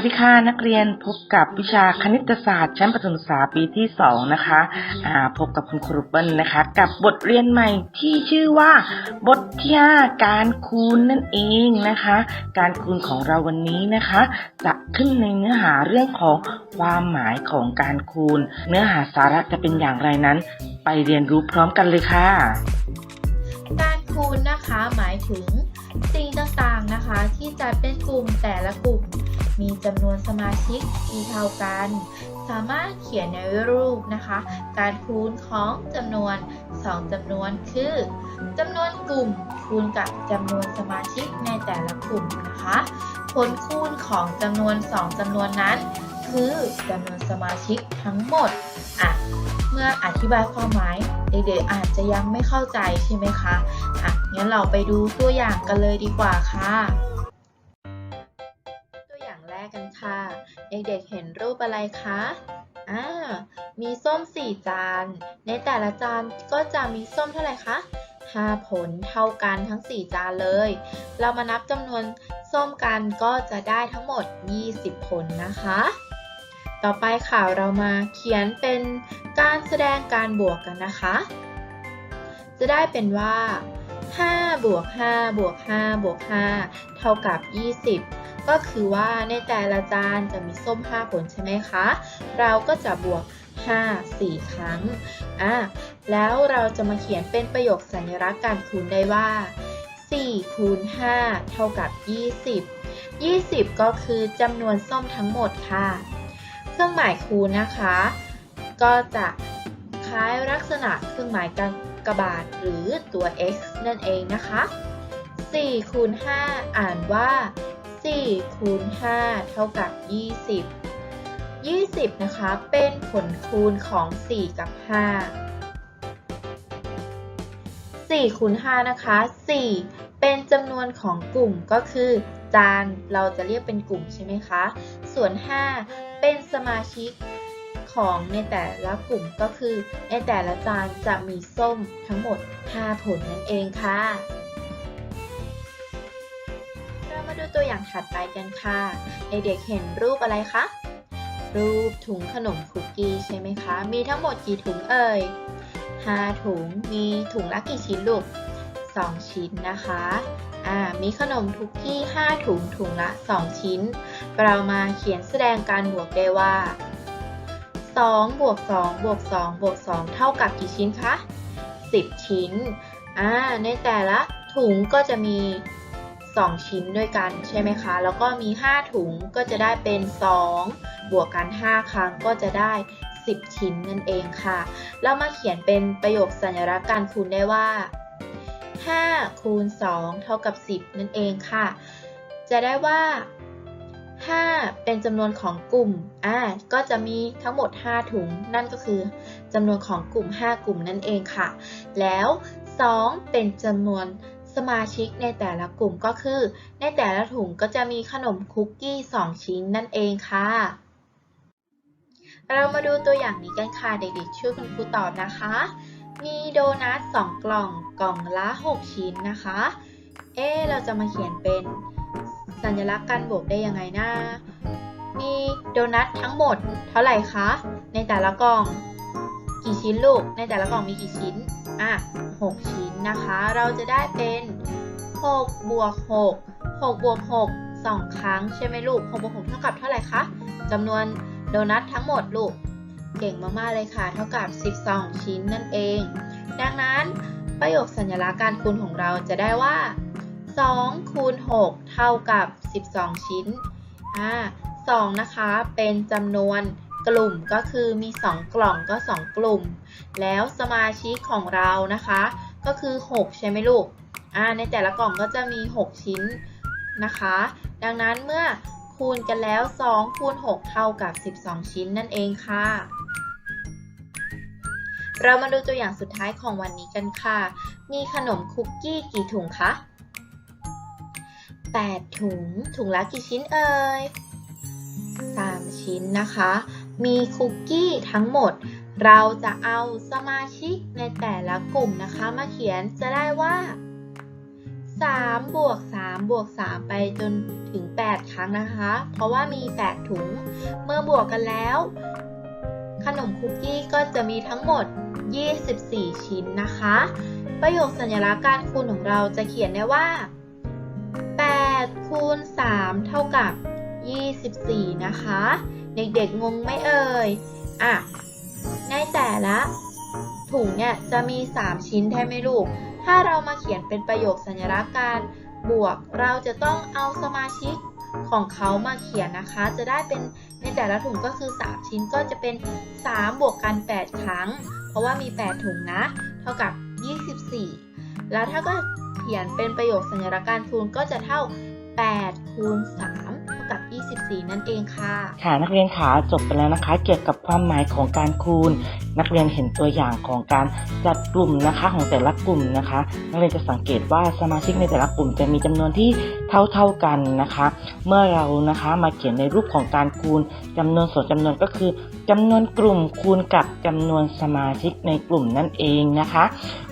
วัสดีค่ะนักเรียนพบกับวิชาคณิตศาสตร์ชั้นประถมศึกษาปีที่สองนะคะอ่าพบกับคุณครูเปิ้ลนะคะ กับบทเรียนใหม่ที่ชื่อว่า บทที่ห้าการคูณนั่นเองนะคะ การคูณของเราวันนี้นะคะ จะขึ้นในเนื้อหาเรื่องของความหมายของการคูณ เนื้อหาสาระจะเป็นอย่างไรนั้น ไปเรียนรู้พร้อมกันเลยค่ะ การคูณนะคะหมายถึงสิ่งต่างๆนะคะ ที่จัดเป็นกลุ่มแต่ละกลุ่ม มีจำนวนสมาชิกที่เท่ากัน สามารถเขียนในรูปนะคะ การคูณของจำนวน 2จำนวนคือจำนวนกลุ่มคูณกับจำนวนสมาชิกในแต่ละกลุ่มนะคะ ผลคูณของจำนวน 2จำนวนนั้น คือจำนวนสมาชิกทั้งหมดอะเมื่ออธิบายความหมายเด็กๆอาจจะยังไม่เข้าใจใช่ไหมคะอะงั้นเราไปดูตัวอย่างกันเลยดีกว่าค่ะ เด็กๆเห็นรูปอะไรคะอ่ามีส้ม4จาน ในแต่ละจานก็จะมีส้มเท่าไหร่คะ5ผลเท่ากันทั้ง 4 จานเลย เรามานับจำนวนส้มกันก็จะได้ทั้งหมด 20 ผลนะคะ ต่อไปค่ะเรามาเขียนเป็นการแสดงการบวกกันนะคะ จะได้เป็นว่า5บวก5บวก5บวก5เท่ากับ 20 ก็คือว่าในแต่ละจานจะมีส้ม 5 ผลใช่ไหมคะ เราก็จะบวก 5 4 ครั้งอะแล้วเราจะมาเขียนเป็นประโยคสัญลักษณ์การคูณได้ว่า 4 คูณ 5 เท่ากับ 20 20 ก็คือจำนวนส้มทั้งหมดค่ะ เครื่องหมายคูณนะคะ ก็จะคล้ายลักษณะเครื่องหมายกากบาทหรือตัว x นั่นเองนะคะ 4 คูณ 5 อ่านว่า 4คูณ5เท่ากับ 20 20 นะคะ เป็นผลคูณของ 4 กับ 5 4คูณ5นะคะ 4 เป็นจำนวนของกลุ่มก็คือ จานเราจะเรียกเป็นกลุ่มใช่ไหมคะ ส่วน 5 เป็นสมาชิกของในแต่ละกลุ่มก็คือ ในแต่ละจานจะมีส้มทั้งหมด 5 ผลนั่นเองค่ะ ดูตัวอย่างถัดไปกันค่ะ เด็กๆเห็นรูปอะไรคะ รูปถุงขนมคุกกี้ใช่ไหมคะ มีทั้งหมดกี่ถุงเอ่ย5ถุง มีถุงละกี่ชิ้นลูก2 ชิ้นนะคะ อ่า มีขนมคุกกี้ 5 ถุง ถุงละ 2 ชิ้น เรามาเขียนแสดงการบวกได้ว่า2บวก2บวก2บวก2เท่ากับกี่ชิ้นคะ 10 ชิ้น อ่า ในแต่ละถุงก็จะมี 2 ชิ้นด้วยกันใช่ไหมคะ แล้วก็มี 5 ถุงก็จะได้เป็น 2 บวกกัน 5 ครั้งก็จะได้ 10 ชิ้นนั่นเองค่ะ เรามาเขียนเป็นประโยคสัญลักษณ์การคูณได้ว่า 5 คูณ 2 เท่ากับ 10 นั่นเองค่ะ จะได้ว่า 5 เป็นจำนวนของกลุ่ม อ่า ก็จะมีทั้งหมด 5 ถุง นั่นก็คือจำนวนของกลุ่ม 5 กลุ่มนั่นเองค่ะ แล้ว 2 เป็นจำนวน สมาชิกในแต่ละกลุ่มก็คือ ในแต่ละถุงก็จะมีขนมคุกกี้ 2 ชิ้นนั่นเองค่ะ เรามาดูตัวอย่างนี้กันค่ะ เด็กๆช่วยคุณครูตอบนะคะ มีโดนัท2 กล่องกล่องละ 6 ชิ้นนะคะ เอ๊เราจะมาเขียนเป็นสัญลักษณ์การบวกได้ยังไงนะมีโดนัททั้งหมดเท่าไหร่คะ ในแต่ละกล่อง กี่ชิ้นลูก ในแต่ละกล่องมีกี่ชิ้น อะ6ชิ้นนะคะ เราจะได้เป็น6บวก6 6บวก6 2 ครั้งใช่ไหมลูก6บวก6เท่ากับเท่าไหร่คะจำนวนโดนัททั้งหมดลูก เก่งมากๆเลยค่ะ เท่ากับ 12 ชิ้นนั่นเอง ดังนั้นประโยคสัญลักษณ์การคูณของเราจะได้ว่า2คูณ6เท่ากับ 12 ชิ้นอ่า2นะคะ เป็นจำนวน กลุ่มก็คือมี 2 กล่องก็ 2 กลุ่ม แล้วสมาชิกของเรานะคะ ก็คือ 6 ใช่ไหมลูกอ่าในแต่ละกล่องก็จะมี 6 ชิ้นนะคะ ดังนั้นเมื่อคูณกันแล้ว 2 คูณ 6 เท่ากับ 12 ชิ้นนั่นเองค่ะ เรามาดูตัวอย่างสุดท้ายของวันนี้กันค่ะ มีขนมคุกกี้กี่ถุงคะ 8 ถุง ถุงละกี่ชิ้นเอ่ย 3 ชิ้นนะคะ มีคุกกี้ทั้งหมด เราจะเอาสมาชิกในแต่ละกลุ่มนะคะมาเขียนจะได้ว่า3บวก3บวก3ไปจนถึง 8 ครั้งนะคะ เพราะว่ามี 8 ถุง เมื่อบวกกันแล้ว ขนมคุกกี้ก็จะมีทั้งหมด 24 ชิ้นนะคะ ประโยคสัญลักษณ์การคูณของเราจะเขียนได้ว่า8คูณ3เท่ากับ 24 นะคะ เด็กๆงงไหมเอ่ย อะ ในแต่ละถุงเนี่ยจะมี 3 ชิ้นใช่ไหมลูก ถ้าเรามาเขียนเป็นประโยคสัญลักษณ์การบวก เราจะต้องเอาสมาชิกของเขามาเขียนนะคะ จะได้เป็นในแต่ละถุงก็คือ 3 ชิ้นก็จะเป็น 3 บวกกัน 8 ครั้ง เพราะว่ามี 8 ถุงนะ เท่ากับ 24 แล้วถ้าก็เขียนเป็นประโยคสัญลักษณ์การคูณก็จะเท่า8คูณ3เท่ากับ 24 นั่นเองค่ะ ค่ะนักเรียนขาจบไปแล้วนะคะ เกี่ยวกับความหมายของการคูณ นักเรียนเห็นตัวอย่างของการจัดกลุ่มนะคะของแต่ละกลุ่มนะคะ นักเรียนจะสังเกตว่าสมาชิกในแต่ละกลุ่มจะมีจำนวนที่เท่าๆกันนะคะ เมื่อเรานะคะมาเขียนในรูปของการคูณจำนวนส่วนจำนวนก็คือจำนวนกลุ่มคูณกับจำนวนสมาชิกในกลุ่มนั่นเองนะคะ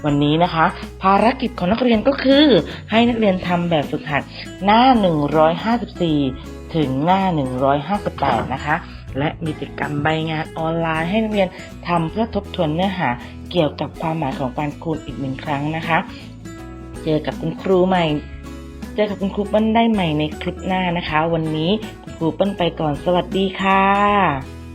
วันนี้นะคะ ภารกิจของนักเรียนก็คือ ให้นักเรียนทำแบบฝึกหัดหน้า 154 ถึงหน้า 158 นะคะ และมีกิจกรรมใบงานออนไลน์ให้นักเรียนทำเพื่อทบทวนเนื้อหาเกี่ยวกับความหมายของการคูณอีกหนึ่งครั้งนะคะ เจอกับคุณครูใหม่ เจอกับคุณครูเปิ้ลได้ใหม่ในคลิปหน้านะคะ วันนี้คุณครูเปิ้ลไปก่อนสวัสดีค่ะ